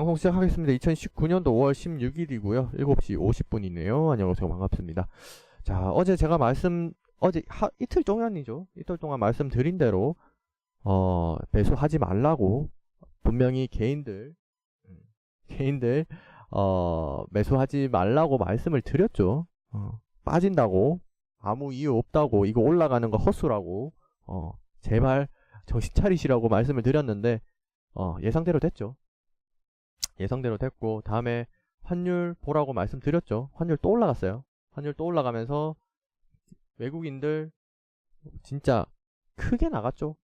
방송 시작하겠습니다. 2019년도 5월 16일이고요. 7시 50분이네요. 안녕하세요. 반갑습니다. 자, 어제 제가 말씀, 어제 하, 이틀 동안이죠. 이틀 동안 말씀드린 대로, 어, 매수하지 말라고, 분명히 개인들, 음, 개인들, 어, 매수하지 말라고 말씀을 드렸죠. 어, 빠진다고, 아무 이유 없다고, 이거 올라가는 거 헛수라고, 어, 제발 정신 차리시라고 말씀을 드렸는데, 어, 예상대로 됐죠. 예상대로 됐고, 다음에 환율 보라고 말씀드렸죠. 환율 또 올라갔어요. 환율 또 올라가면서 외국인들 진짜 크게 나갔죠.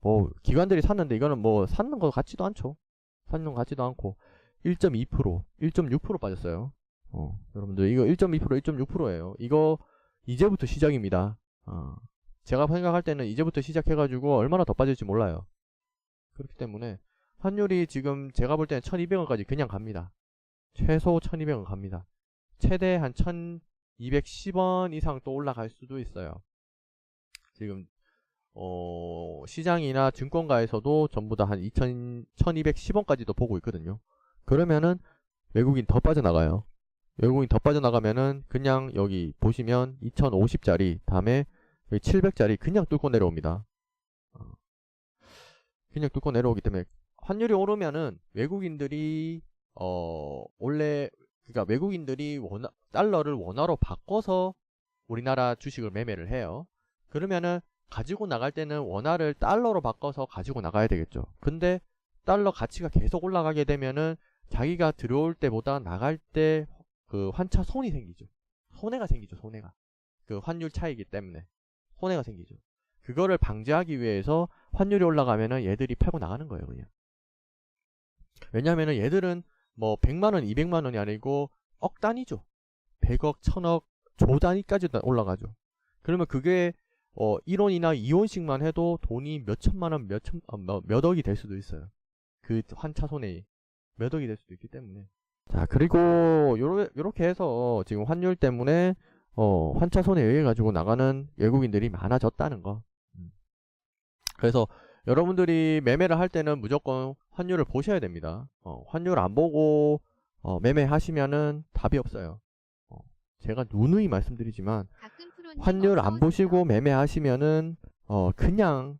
뭐, 기관들이 샀는데 이거는 뭐, 샀는 거 같지도 않죠. 샀는 거 같지도 않고, 1.2%, 1.6% 빠졌어요. 어, 여러분들, 이거 1.2%, 1.6%예요. 이거, 이제부터 시작입니다. 어, 제가 생각할 때는 이제부터 시작해가지고 얼마나 더 빠질지 몰라요. 그렇기 때문에 환율이 지금 제가 볼 때는 1200원까지 그냥 갑니다. 최소 1200원 갑니다. 최대 한 1210원 이상 또 올라갈 수도 있어요. 지금 어, 시장이나 증권가에서도 전부 다한 2000, 1210원까지도 보고 있거든요. 그러면은 외국인 더 빠져나가요. 외국인 더 빠져나가면은 그냥 여기 보시면 2050짜리 다음에 700짜리 그냥 뚫고 내려옵니다. 어. 그냥 뚫고 내려오기 때문에 환율이 오르면은 외국인들이 어 원래 그러니까 외국인들이 원화, 달러를 원화로 바꿔서 우리나라 주식을 매매를 해요. 그러면은 가지고 나갈 때는 원화를 달러로 바꿔서 가지고 나가야 되겠죠. 근데 달러 가치가 계속 올라가게 되면은 자기가 들어올 때보다 나갈 때 그 환차 손이 생기죠. 손해가 생기죠. 손해가. 그 환율 차이기 때문에 손해가 생기죠. 그거를 방지하기 위해서 환율이 올라가면은 얘들이 팔고 나가는 거예요, 그냥. 왜냐면은 얘들은 뭐 100만원, 200만원이 아니고 억 단위죠. 100억, 1000억, 조 단위까지 올라가죠. 그러면 그게 어 1원이나 2원씩만 해도 돈이 몇 천만원, 몇 천, 어, 몇, 몇 억이 될 수도 있어요. 그 환차 손해이 몇 억이 될 수도 있기 때문에. 자, 그리고 요렇게 해서 지금 환율 때문에 어, 환차 손에 의해 가지고 나가는 외국인들이 많아졌다는 거. 음. 그래서 여러분들이 매매를 할 때는 무조건 환율을 보셔야 됩니다. 어, 환율 안 보고 어, 매매하시면은 답이 없어요. 어, 제가 누누이 말씀드리지만 환율 안 보시고 매매하시면은 어, 그냥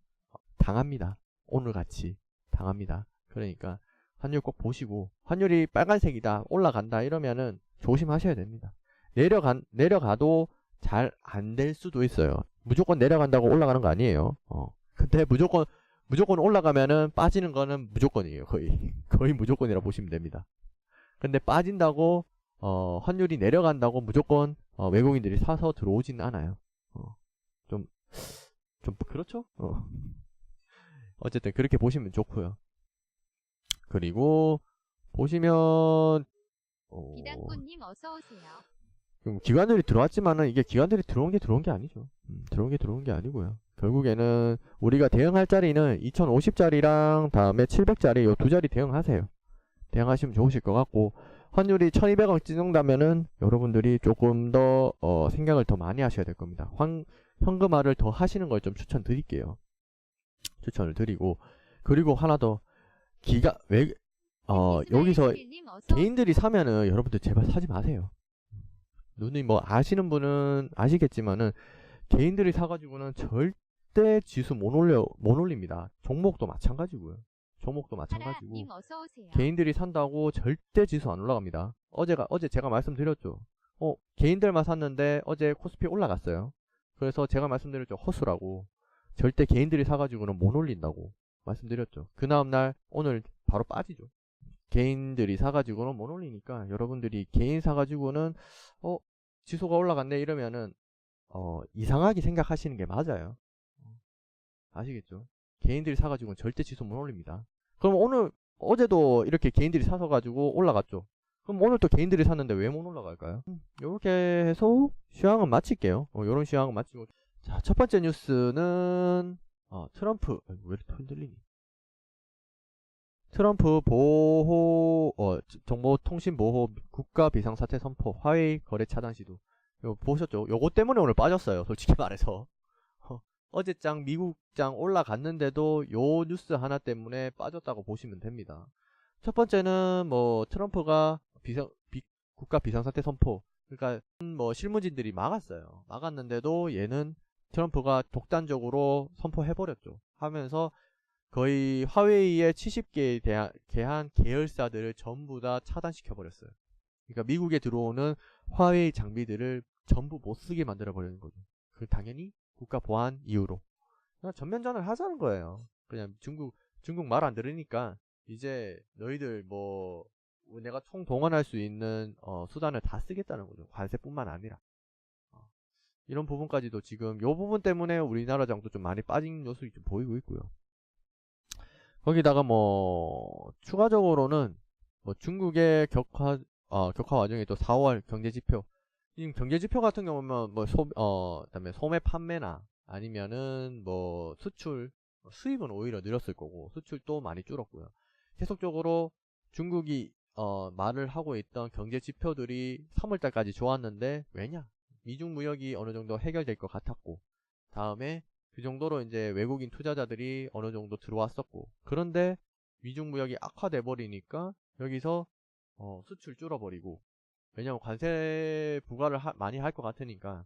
당합니다. 오늘 같이 당합니다. 그러니까 환율 꼭 보시고 환율이 빨간색이다 올라간다 이러면은 조심하셔야 됩니다. 내려간 내려가도 잘 안 될 수도 있어요. 무조건 내려간다고 올라가는 거 아니에요. 어. 근데 무조건 무조건 올라가면은 빠지는 거는 무조건이에요. 거의 거의 무조건이라 보시면 됩니다. 근데 빠진다고 어, 환율이 내려간다고 무조건 어, 외국인들이 사서 들어오지는 않아요. 어. 좀, 좀 그렇죠? 어. 어쨌든 그렇게 보시면 좋고요. 그리고 보시면 어, 비단꽃님 어서 오세요. 음, 기관들이 들어왔지만은 이게 기관들이 들어온 게 들어온 게 아니죠. 음, 들어온 게 들어온 게 아니고요. 결국에는 우리가 대응할 자리는 2050짜리랑 다음에 700짜리 요두 자리 대응하세요. 대응하시면 좋으실 것 같고 환율이 1200원 찍는다면은 여러분들이 조금 더 어, 생각을 더 많이 하셔야 될 겁니다. 환, 현금화를 더 하시는 걸 좀 추천드릴게요. 추천을 드리고 그리고 하나 더 기가 왜 어, 여기서 개인들이 사면은 여러분들 제발 사지 마세요. 누님 뭐 아시는 분은 아시겠지만은 개인들이 사가지고는 절대 지수 못 올려 못 올립니다. 종목도 마찬가지고요. 종목도 마찬가지고. 개인들이 산다고 절대 지수 안 올라갑니다. 어제가 어제 제가 말씀드렸죠. 어 개인들만 샀는데 어제 코스피 올라갔어요. 그래서 제가 말씀드렸죠 허수라고 절대 개인들이 사가지고는 못 올린다고 말씀드렸죠. 그 다음날 오늘 바로 빠지죠. 개인들이 사가지고는 못 올리니까 여러분들이 개인 사가지고는 어 지수가 올라갔네 이러면은 어 이상하게 생각하시는 게 맞아요. 아시겠죠? 개인들이 사가지고는 절대 지수 못 올립니다. 그럼 오늘 어제도 이렇게 개인들이 사서 가지고 올라갔죠. 그럼 오늘 또 개인들이 샀는데 왜 못 올라갈까요? 이렇게 해서 시황은 마칠게요. 어, 요런 시황은 마치고 자 첫 번째 뉴스는 어, 트럼프 왜 이렇게 흔들리니? 트럼프 보호 어, 정보통신보호 국가 비상사태 선포 화웨이 거래 차단 시도 이거 보셨죠? 요거 때문에 오늘 빠졌어요. 솔직히 말해서 어, 어제장 미국장 올라갔는데도 요 뉴스 하나 때문에 빠졌다고 보시면 됩니다. 첫 번째는 뭐 트럼프가 비상 비- 국가 비상사태 선포. 그러니까 뭐 실무진들이 막았어요. 막았는데도 얘는 트럼프가 독단적으로 선포해버렸죠. 하면서 거의 화웨이의 70개에 대한 개한 계열사들을 전부 다 차단시켜버렸어요. 그러니까 미국에 들어오는 화웨이 장비들을 전부 못 쓰게 만들어 버리는 거죠. 그 당연히 국가 보안 이유로 그냥 전면전을 하자는 거예요. 그냥 중국 중국 말 안 들으니까 이제 너희들 뭐 내가 총 동원할 수 있는 어, 수단을 다 쓰겠다는 거죠. 관세뿐만 아니라 어, 이런 부분까지도 지금 요 부분 때문에 우리나라 장도 좀 많이 빠진 요소가 좀 보이고 있고요. 거기다가 뭐 추가적으로는 뭐 중국의 격화 어, 격화 와중에 또 4월 경제 지표 지금 경제 지표 같은 경우는 뭐 소, 어, 그다음에 소매 판매나 아니면은 뭐 수출 수입은 오히려 늘었을 거고 수출도 많이 줄었고요. 계속적으로 중국이 어, 말을 하고 있던 경제 지표들이 3월달까지 좋았는데 왜냐? 미중 무역이 어느 정도 해결될 것 같았고 다음에 그 정도로 이제 외국인 투자자들이 어느 정도 들어왔었고 그런데 미중 무역이 악화돼 버리니까 여기서 어, 수출 줄어버리고 왜냐면 관세 부과를 하- 많이 할 것 같으니까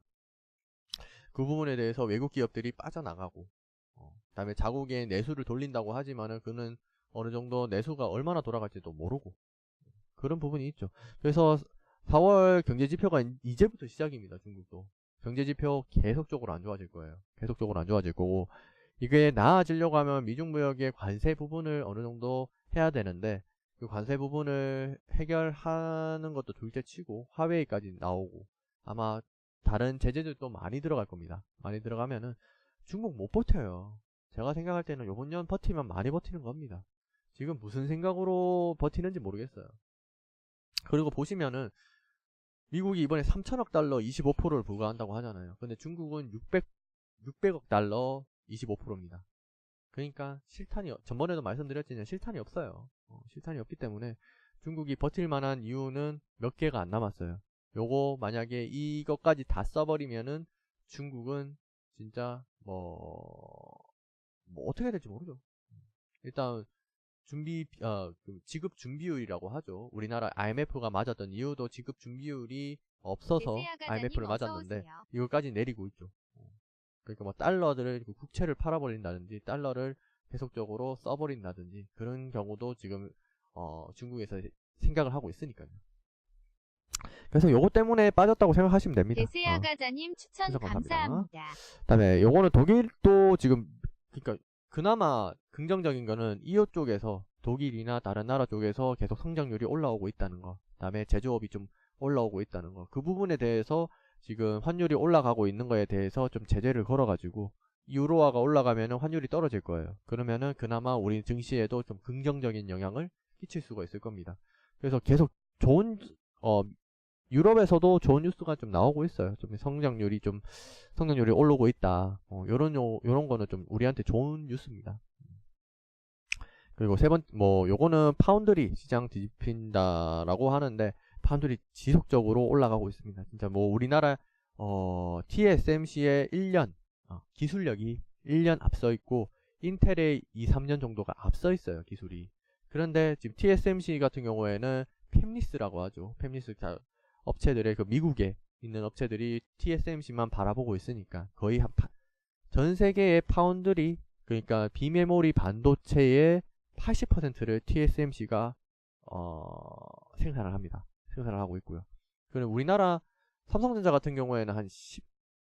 그 부분에 대해서 외국 기업들이 빠져나가고 어, 그 다음에 자국의 내수를 돌린다고 하지만은 그는 어느 정도 내수가 얼마나 돌아갈지도 모르고 그런 부분이 있죠. 그래서 4월 경제 지표가 이- 이제부터 시작입니다. 중국도 경제 지표 계속적으로 안 좋아질 거예요. 계속적으로 안 좋아질 거고 이게 나아지려고 하면 미중 무역의 관세 부분을 어느 정도 해야 되는데 그 관세 부분을 해결하는 것도 둘째치고 화웨이까지 나오고 아마 다른 제재들도 많이 들어갈 겁니다. 많이 들어가면은 중국 못 버텨요. 제가 생각할 때는 요번 년 버티면 많이 버티는 겁니다. 지금 무슨 생각으로 버티는지 모르겠어요. 그리고 보시면은 미국이 이번에 3천억 달러 25%를 부과한다고 하잖아요. 근데 중국은 600 600억 달러 25%입니다. 그러니까 실탄이 어- 전번에도 말씀드렸지만 실탄이 없어요. 어, 실탄이 없기 때문에 중국이 버틸 만한 이유는 몇 개가 안 남았어요. 요거 만약에 이것까지 다 써버리면은 중국은 진짜 뭐, 뭐 어떻게 될지 모르죠. 일단 준비 어, 그 지급 준비율이라고 하죠. 우리나라 IMF가 맞았던 이유도 지급 준비율이 없어서 IMF를 맞았는데. 이걸까지 내리고 있죠. 어. 그러니까 뭐 달러들을 그 국채를 팔아버린다든지 달러를 계속적으로 써버린다든지 그런 경우도 지금 어, 중국에서 생각을 하고 있으니까요. 그래서 요거 때문에 빠졌다고 생각하시면 됩니다. 데스야 어. 가자님 추천 해서 감사합니다. 감사합니다. 그다음에 요거는 독일도 지금 그러니까 그나마 긍정적인 거는 이웃 쪽에서 독일이나 다른 나라 쪽에서 계속 성장률이 올라오고 있다는 거. 그다음에 제조업이 좀 올라오고 있다는 거. 그 부분에 대해서 지금 환율이 올라가고 있는 거에 대해서 좀 제재를 걸어 가지고 유로화가 올라가면은 환율이 떨어질 거예요. 그러면은 그나마 우리 증시에도 좀 긍정적인 영향을 끼칠 수가 있을 겁니다. 그래서 계속 좋은 어 유럽에서도 좋은 뉴스가 좀 나오고 있어요. 좀 성장률이 좀 성장률이 오르고 있다. 어, 요런 요 요런 거는 좀 우리한테 좋은 뉴스입니다. 그리고 세 번 뭐 요거는 파운드리 시장 뒤집힌다라고 하는데 파운드리 지속적으로 올라가고 있습니다. 진짜 뭐 우리나라 어 TSMC의 1년 어, 기술력이 1년 앞서 있고 인텔의 2, 3년 정도가 앞서 있어요, 기술이. 그런데 지금 TSMC 같은 경우에는 팹리스라고 하죠. 팹리스 자- 업체들의 그 미국에 있는 업체들이 TSMC만 바라보고 있으니까 거의 한 전 세계의 파운드리 그러니까 비메모리 반도체의 80%를 TSMC가 어, 생산을 합니다. 생산을 하고 있고요. 그리고 우리나라 삼성전자 같은 경우에는 한 10,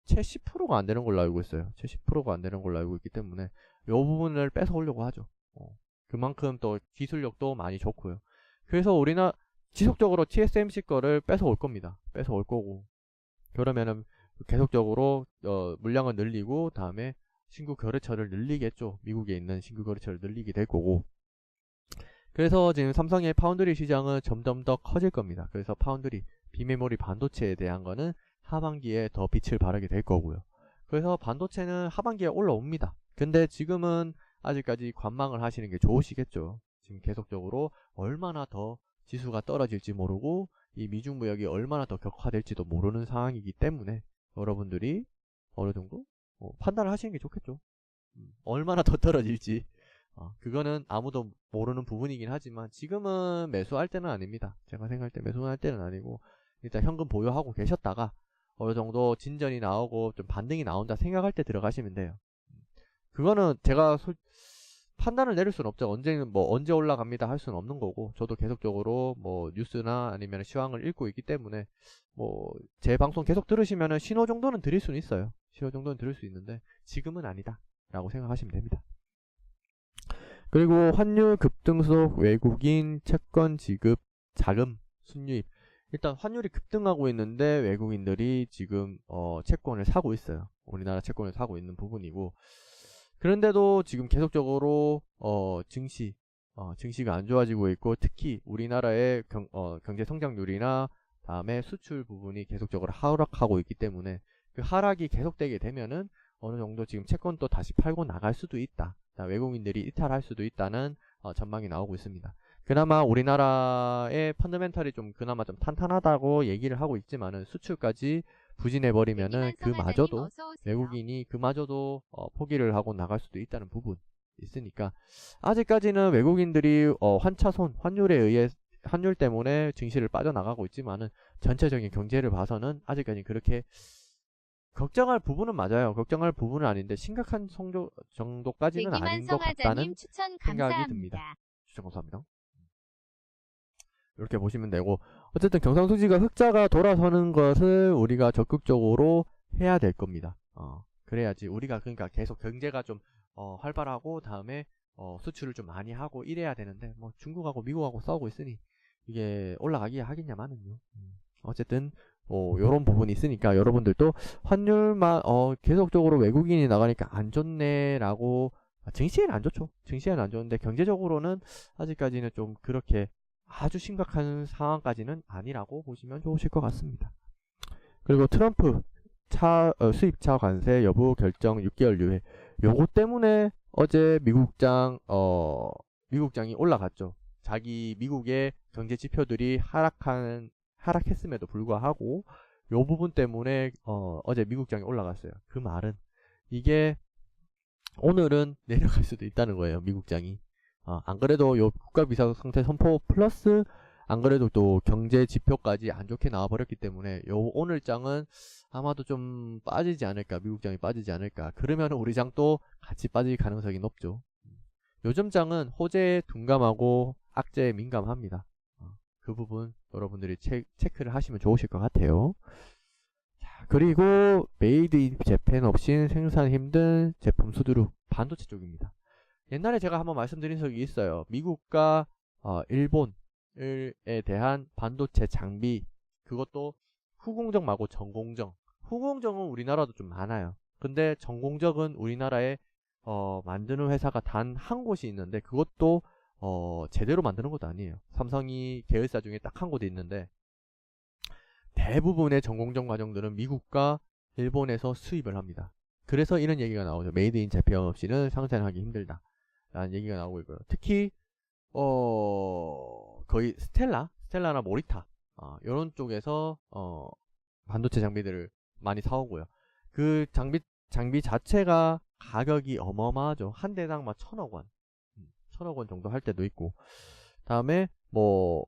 채 10%가 안 되는 걸로 알고 있어요. 채 10%가 안 되는 걸로 알고 있기 때문에 이 부분을 뺏어 오려고 하죠. 어, 그만큼 또 기술력도 많이 좋고요. 그래서 우리나 지속적으로 TSMC 거를 뺏어 올 겁니다. 뺏어 올 거고 그러면은 계속적으로 어, 물량을 늘리고 다음에 신규 거래처를 늘리겠죠. 미국에 있는 신규 거래처를 늘리게 될 거고. 그래서 지금 삼성의 파운드리 시장은 점점 더 커질 겁니다. 그래서 파운드리 비메모리 반도체에 대한 거는 하반기에 더 빛을 발하게 될 거고요. 그래서 반도체는 하반기에 올라옵니다. 근데 지금은 아직까지 관망을 하시는 게 좋으시겠죠. 지금 계속적으로 얼마나 더 지수가 떨어질지 모르고 이 미중 무역이 얼마나 더 격화될지도 모르는 상황이기 때문에 여러분들이 어느 정도 어, 판단을 하시는 게 좋겠죠. 음, 얼마나 더 떨어질지 어, 그거는 아무도 모르는 부분이긴 하지만 지금은 매수할 때는 아닙니다. 제가 생각할 때 매수할 때는 아니고 일단 현금 보유하고 계셨다가 어느 정도 진전이 나오고 좀 반등이 나온다 생각할 때 들어가시면 돼요. 그거는 제가 솔- 판단을 내릴 수는 없죠. 언제는 뭐 언제 올라갑니다 할 수는 없는 거고 저도 계속적으로 뭐 뉴스나 아니면 시황을 읽고 있기 때문에 뭐 제 방송 계속 들으시면은 신호 정도는 드릴 수는 있어요. 신호 정도는 드릴 수 있는데 지금은 아니다 라고 생각하시면 됩니다. 그리고 환율 급등 속 외국인 채권 지급 자금 순유입 일단 환율이 급등하고 있는데 외국인들이 지금 어, 채권을 사고 있어요. 우리나라 채권을 사고 있는 부분이고 그런데도 지금 계속적으로 어, 증시 어, 증시가 안 좋아지고 있고 특히 우리나라의 경, 어, 경제 성장률이나 다음에 수출 부분이 계속적으로 하락하고 있기 때문에 그 하락이 계속되게 되면은 어느 정도 지금 채권도 다시 팔고 나갈 수도 있다. 자, 외국인들이 이탈할 수도 있다는 어, 전망이 나오고 있습니다. 그나마 우리나라의 펀더멘탈이 좀 그나마 좀 탄탄하다고 얘기를 하고 있지만은 수출까지 부진해 버리면은 그마저도 외국인이 그마저도 어, 포기를 하고 나갈 수도 있다는 부분 있으니까 아직까지는 외국인들이 어, 환차손 환율에 의해 환율 때문에 증시를 빠져나가고 있지만은 전체적인 경제를 봐서는 아직까지 그렇게 걱정할 부분은 맞아요. 걱정할 부분은 아닌데 심각한 성조, 정도까지는 아닌 것 같다는 생각이 감사합니다. 듭니다. 추천 감사합니다. 이렇게 보시면 되고 어쨌든 경상수지가 흑자가 돌아서는 것을 우리가 적극적으로 해야 될 겁니다. 어, 그래야지 우리가 그러니까 계속 경제가 좀 어, 활발하고 다음에 어, 수출을 좀 많이 하고 이래야 되는데 뭐 중국하고 미국하고 싸우고 있으니 이게 올라가기야 하겠냐마는요. 음, 어쨌든 뭐 요런 부분이 있으니까 여러분들도 환율만 어, 계속적으로 외국인이 나가니까 안 좋네라고 아, 증시에는 안 좋죠. 증시에는 안 좋은데 경제적으로는 아직까지는 좀 그렇게 아주 심각한 상황까지는 아니라고 보시면 좋으실 것 같습니다. 그리고 트럼프 차 어, 수입차 관세 여부 결정 6개월 유예. 요거 때문에 어제 미국장 어 미국장이 올라갔죠. 자기 미국의 경제 지표들이 하락한 하락했음에도 불구하고 요 부분 때문에 어 어제 미국장이 올라갔어요. 그 말은 이게 오늘은 내려갈 수도 있다는 거예요. 미국장이. 어, 안 그래도 요 국가 비상 상태 선포 플러스 안 그래도 또 경제 지표까지 안 좋게 나와 버렸기 때문에 요 오늘 장은 아마도 좀 빠지지 않을까 미국 장이 빠지지 않을까 그러면 우리 장도 같이 빠질 가능성이 높죠. 요즘 장은 호재에 둔감하고 악재에 민감합니다. 어, 그 부분 여러분들이 체, 체크를 하시면 좋으실 것 같아요. 자, 그리고 메이드 인 재팬 없인 생산 힘든 제품 수두룩 반도체 쪽입니다. 옛날에 제가 한번 말씀드린 적이 있어요. 미국과 어, 일본에 대한 반도체 장비 그것도 후공정 말고 전공정. 후공정은 우리나라도 좀 많아요. 근데 전공정은 우리나라에 어, 만드는 회사가 단 한 곳이 있는데 그것도 어, 제대로 만드는 것도 아니에요. 삼성이 계열사 중에 딱 한 곳이 있는데 대부분의 전공정 과정들은 미국과 일본에서 수입을 합니다. 그래서 이런 얘기가 나오죠. 메이드 인 재팬 없이는 생산하기 힘들다. 라는 얘기가 나오고 있고요. 특히 어 거의 스텔라, 스텔라나 모리타 어, 이런 쪽에서 어 반도체 장비들을 많이 사오고요. 그 장비 장비 자체가 가격이 어마어마하죠. 한 대당 막 천억 원, 음, 천억 원 정도 할 때도 있고. 다음에 뭐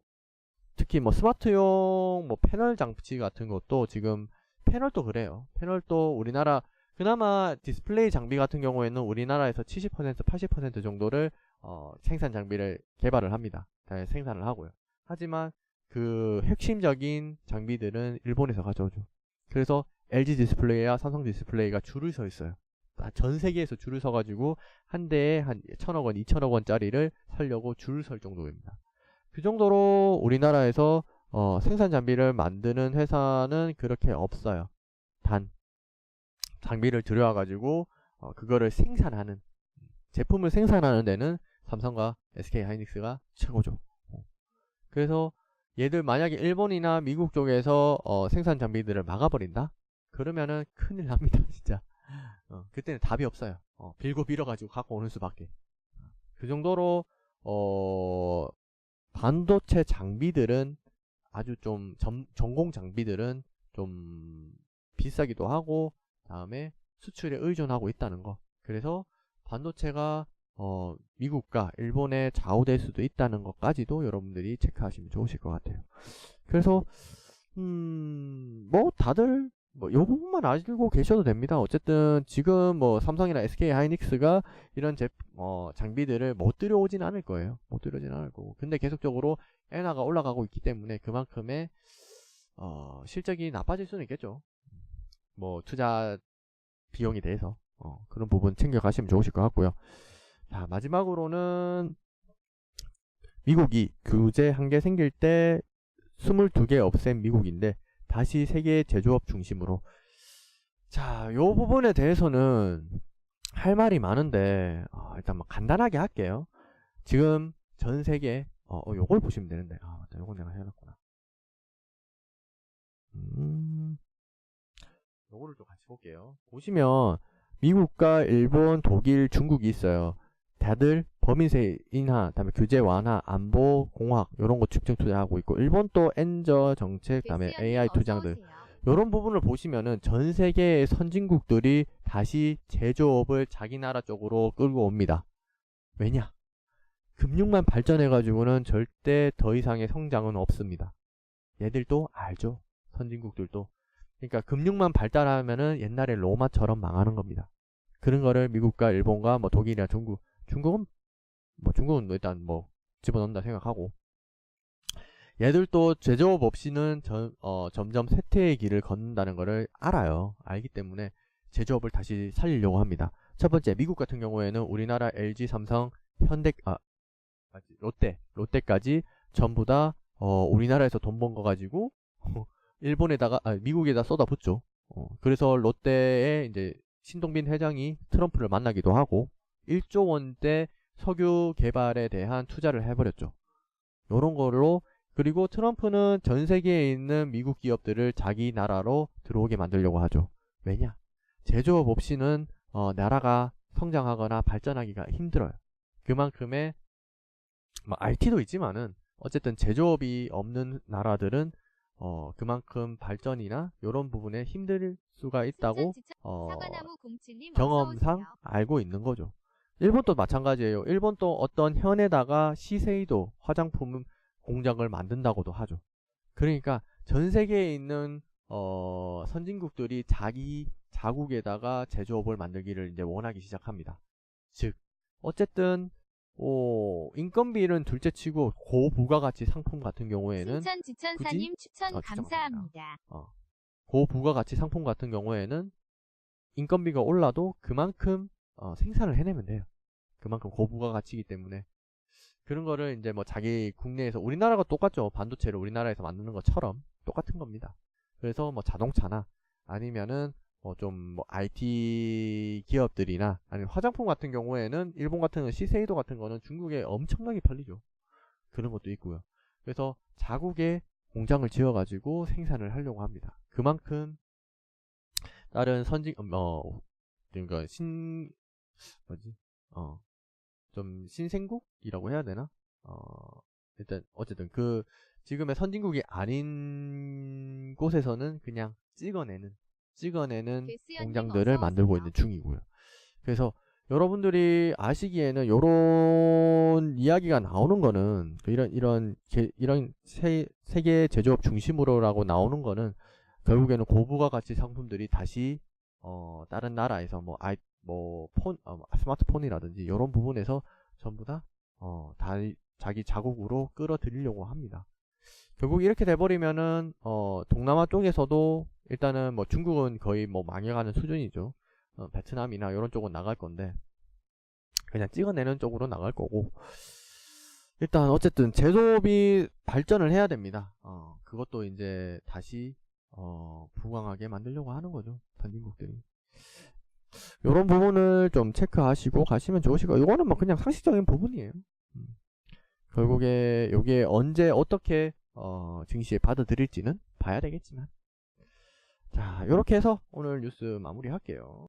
특히 뭐 스마트용 뭐 패널 장치 같은 것도 지금 패널도 그래요. 패널도 우리나라 그나마 디스플레이 장비 같은 경우에는 우리나라에서 70% 80% 정도를 어, 생산 장비를 개발을 합니다. 다 생산을 하고요. 하지만 그 핵심적인 장비들은 일본에서 가져오죠. 그래서 LG 디스플레이와 삼성 디스플레이가 줄을 서 있어요. 아, 전 세계에서 줄을 서가지고 한 대에 한 천억 원, 이천억 원짜리를 살려고 줄을 설 정도입니다. 그 정도로 우리나라에서 어, 생산 장비를 만드는 회사는 그렇게 없어요. 단 장비를 들여와가지고 어, 그거를 생산하는 제품을 생산하는 데는 삼성과 SK 하이닉스가 최고죠. 어. 그래서 얘들 만약에 일본이나 미국 쪽에서 어, 생산 장비들을 막아버린다? 그러면은 큰일 납니다, 진짜. 어, 그때는 답이 없어요. 어, 빌고 빌어가지고 갖고 오는 수밖에. 그 정도로 어, 반도체 장비들은 아주 좀 전, 전공 장비들은 좀 비싸기도 하고 다음에 수출에 의존하고 있다는 거. 그래서 반도체가 어, 미국과 일본에 좌우될 수도 있다는 것까지도 여러분들이 체크하시면 좋으실 것 같아요. 그래서 음, 뭐 다들 뭐요 부분만 알고 계셔도 됩니다. 어쨌든 지금 뭐 삼성이나 SK 하이닉스가 이런 제, 어, 장비들을 못 들여오진 않을 거예요. 못 들여오진 않을 거고. 근데 계속적으로 엔화가 올라가고 있기 때문에 그만큼의 어, 실적이 나빠질 수는 있겠죠. 뭐 투자 비용에 대해서 어, 그런 부분 챙겨가시면 좋으실 것 같고요. 자 마지막으로는 미국이 규제 한 개 생길 때 22개 없앤 미국인데 다시 세계 제조업 중심으로 자, 요 부분에 대해서는 할 말이 많은데 어, 일단 뭐 간단하게 할게요. 지금 전 세계 어, 어, 요걸 보시면 되는데 아 맞다 요건 내가 해놨구나. 음, 요거를 좀 같이 볼게요. 보시면 미국과 일본, 독일, 중국이 있어요. 다들 범위세 인하, 다음에 규제 완화, 안보, 공학 이런 거 집중 투자하고 있고 일본 또 엔저 정책, 다음에 AI 투자들. 이런 부분을 보시면은 전 세계의 선진국들이 다시 제조업을 자기 나라 쪽으로 끌고 옵니다. 왜냐? 금융만 발전해가지고는 절대 더 이상의 성장은 없습니다. 얘들도 알죠. 선진국들도. 그러니까 금융만 발달하면은 옛날에 로마처럼 망하는 겁니다. 그런 거를 미국과 일본과 뭐 독일이나 중국, 중국은 뭐 중국은 뭐 일단 뭐 집어넣는다 생각하고 얘들도 제조업 없이는 점, 어, 점점 쇠퇴의 길을 걷는다는 것을 알아요. 알기 때문에 제조업을 다시 살리려고 합니다. 첫 번째, 미국 같은 경우에는 우리나라 LG, 삼성, 현대, 아, 롯데, 롯데까지 전부 다, 어, 우리나라에서 돈 번 거 가지고, 일본에다가, 아, 미국에다 쏟아붓죠. 어, 그래서 롯데의 이제 신동빈 회장이 트럼프를 만나기도 하고, 1조 원대 석유 개발에 대한 투자를 해버렸죠. 요런 걸로 그리고 트럼프는 전 세계에 있는 미국 기업들을 자기 나라로 들어오게 만들려고 하죠. 왜냐? 제조업 없이는 어, 나라가 성장하거나 발전하기가 힘들어요. 그만큼의 뭐 RT도 있지만은 어쨌든 제조업이 없는 나라들은 어, 그만큼 발전이나 이런 부분에 힘들 수가 있다고 어, 경험상. 알고 있는 거죠. 일본도 마찬가지예요. 일본도 어떤 현에다가 시세이도 화장품 공장을 만든다고도 하죠. 그러니까 전 세계에 있는 어, 선진국들이 자기 자국에다가 제조업을 만들기를 이제 원하기 시작합니다. 즉 어쨌든 어, 인건비는 둘째치고 고부가가치 상품 같은 경우에는 칭찬 지천사님 추천 아, 추천 감사합니다. 고부가가치 상품 같은 경우에는 인건비가 올라도 그만큼 어, 생산을 해내면 돼요. 그만큼 고부가 가치이기 때문에 그런 거를 이제 뭐 자기 국내에서 우리나라가 똑같죠. 반도체를 우리나라에서 만드는 것처럼 똑같은 겁니다. 그래서 뭐 자동차나 아니면은 뭐좀뭐 IT 기업들이나 아니면 화장품 같은 경우에는 일본 같은 시세이도 같은 거는 중국에 엄청나게 팔리죠. 그런 것도 있고요. 그래서 자국에 공장을 지어가지고 생산을 하려고 합니다. 그만큼 다른 선진 어 그러니까 신 뭐지 어 좀 신생국이라고 해야 되나 어 일단 어쨌든 그 지금의 선진국이 아닌 곳에서는 그냥 찍어내는 찍어내는 괴수연님 공장들을 만들고. 있는 중이고요. 그래서 여러분들이 아시기에는 요런 이야기가 나오는 거는 그 이런 이런 게- 이런 세, 세계 제조업 중심으로라고 나오는 거는 결국에는 고부가 가치 상품들이 다시 어 다른 나라에서 뭐 아이 뭐 폰 어, 스마트폰이라든지 이런 부분에서 전부 다 어 다 자기 자국으로 끌어들이려고 합니다. 결국 이렇게 돼버리면은 어 동남아 쪽에서도 일단은 뭐 중국은 거의 뭐 망해가는 수준이죠. 어, 베트남이나 이런 쪽은 나갈 건데 그냥 찍어내는 쪽으로 나갈 거고 일단 어쨌든 제조업이 발전을 해야 됩니다. 어, 그것도 이제 다시 어, 부강하게 만들려고 하는 거죠. 선진국들이. 이런 부분을 좀 체크하시고 가시면 거예요. 이거는 뭐 그냥 상식적인 부분이에요. 음. 결국에 이게 언제 어떻게 어, 증시에 받아들일지는 봐야 되겠지만 자 이렇게 해서 오늘 뉴스 마무리할게요.